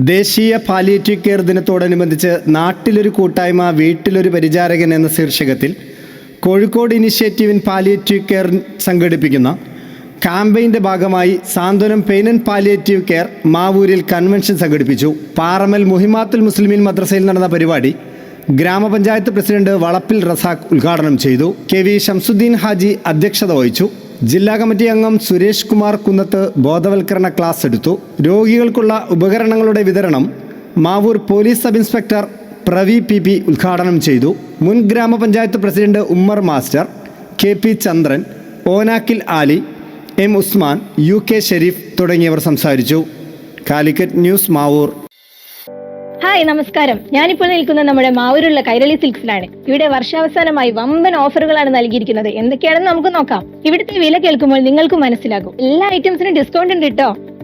ദേശീയ palliative care ദിനത്തോടനുബന്ധിച്ച് നാട്ടിലൊരു കൂട്ടായ്മ വീട്ടിലൊരു പരിചാരകൻ എന്ന ശീർഷകത്തിൽ Kozhikode initiative in palliative care സംഘടിപ്പിക്കുന്ന ക്യാമ്പയിന്റെ ഭാഗമായി സാന്ത്വനം പെയിൻ ആൻഡ് പാലിയേറ്റീവ് കെയർ മാവൂരിൽ കൺവെൻഷൻ സംഘടിപ്പിച്ചു. പാറമൽ മുഹിമാത്തുൽ മുസ്ലിമീൻ മദ്രസയിൽ നടന്ന പരിപാടി ഗ്രാമപഞ്ചായത്ത് പ്രസിഡന്റ് വളപ്പിൽ റസാഖ് ഉദ്ഘാടനം ചെയ്തു. കെ വി ഷംസുദ്ദീൻ ഹാജി അധ്യക്ഷത വഹിച്ചു. ജില്ലാ കമ്മിറ്റി അംഗം സുരേഷ് കുമാർ കുന്നത്ത് ബോധവൽക്കരണ ക്ലാസ് എടുത്തു. രോഗികൾക്കുള്ള ഉപകരണങ്ങളുടെ വിതരണം Mavoor police sub inspector Pravi P P ഉദ്ഘാടനം ചെയ്തു. മുൻ ഗ്രാമപഞ്ചായത്ത് president Ummer master K P Chandran ഓനാക്കിൽ Ali M Usman U K Sharif തുടങ്ങിയവർ സംസാരിച്ചു. കാലിക്കറ്റ് ന്യൂസ് മാവൂർ. ഹായ് നമസ്കാരം. ഞാനിപ്പോൾ നിൽക്കുന്നത് നമ്മുടെ മാവൂരുള്ള കൈരളി സിൽക്സിലാണ്. ഇവിടെ വർഷാവസാനമായി വമ്പൻ ഓഫറുകളാണ് നൽകിയിരിക്കുന്നത്. എന്തൊക്കെയാണെന്ന് നമുക്ക് നോക്കാം. ഇവിടുത്തെ വില കേൾക്കുമ്പോൾ നിങ്ങൾക്ക് മനസ്സിലാകും. എല്ലാ ഐറ്റംസിനും ഡിസ്കൗണ്ട് ഉണ്ട് കേട്ടോ